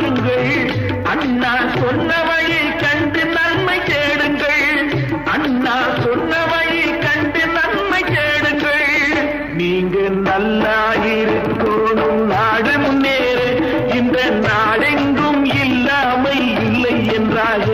பாருங்கள் அண்ணா சொன்னவையை கண்டு நன்மை தேடுங்கள். அண்ணா சொன்னவையை கண்டு நன்மை தேடுங்கள். நீங்க நல்லா இருக்கணும். நாடு முன்னேறு. இந்த நாடெங்கும் இல்லாமை இல்லை என்றாக.